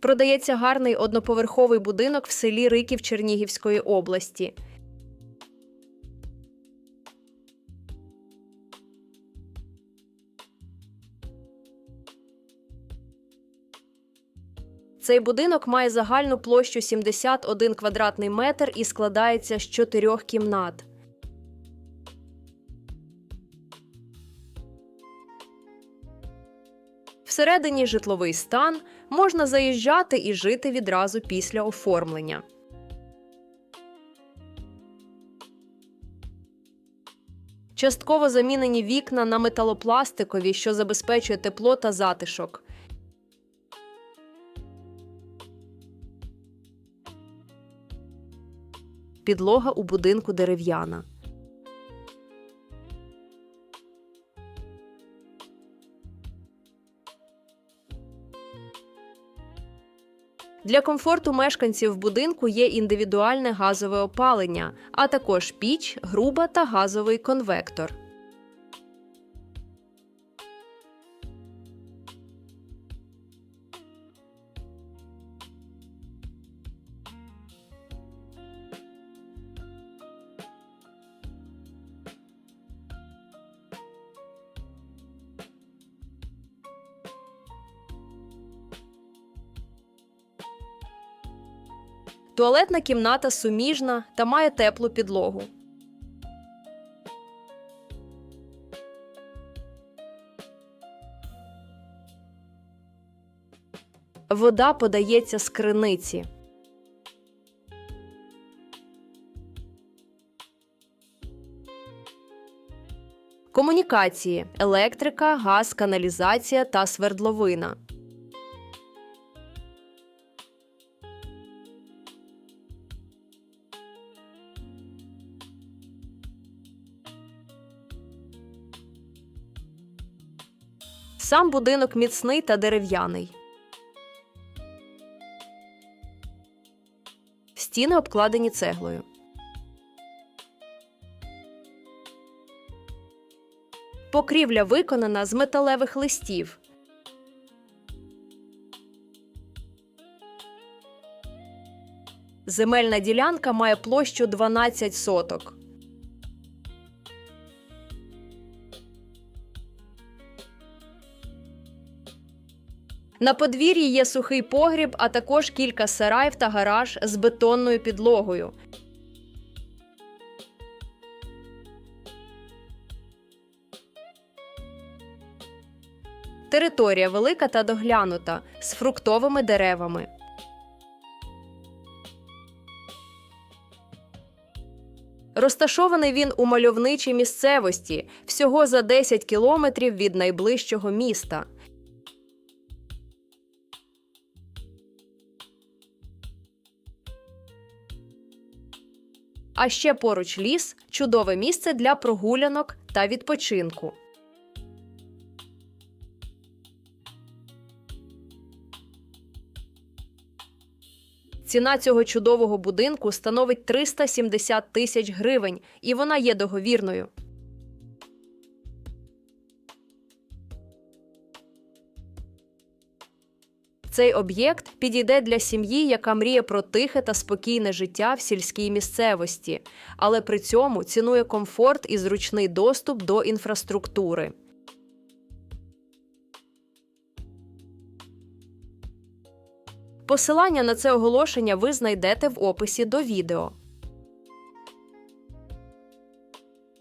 Продається гарний одноповерховий будинок в селі Риків Чернігівської області. Цей будинок має загальну площу 71 квадратний метр і складається з чотирьох кімнат. Всередині житловий стан можна заїжджати і жити відразу після оформлення. Частково замінені вікна на металопластикові, що забезпечує тепло та затишок. Підлога у будинку дерев'яна. Для комфорту мешканців будинку є індивідуальне газове опалення, а також піч, груба та газовий конвектор. Туалетна кімната суміжна та має теплу підлогу. Вода подається з криниці. Комунікації: електрика, газ, каналізація та свердловина. Сам будинок міцний та дерев'яний. Стіни обкладені цеглою. Покрівля виконана з металевих листів. Земельна ділянка має площу 12 соток. На подвір'ї є сухий погріб, а також кілька сараїв та гараж з бетонною підлогою. Територія велика та доглянута з фруктовими деревами. Розташований він у мальовничій місцевості всього за 10 кілометрів від найближчого міста. А ще поруч ліс чудове місце для прогулянок та відпочинку. Ціна цього чудового будинку становить 370 тисяч гривень, і вона є договірною. Цей об'єкт підійде для сім'ї, яка мріє про тихе та спокійне життя в сільській місцевості, але при цьому цінує комфорт і зручний доступ до інфраструктури. Посилання на це оголошення ви знайдете в описі до відео.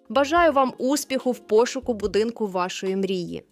Бажаю вам успіху в пошуку будинку вашої мрії.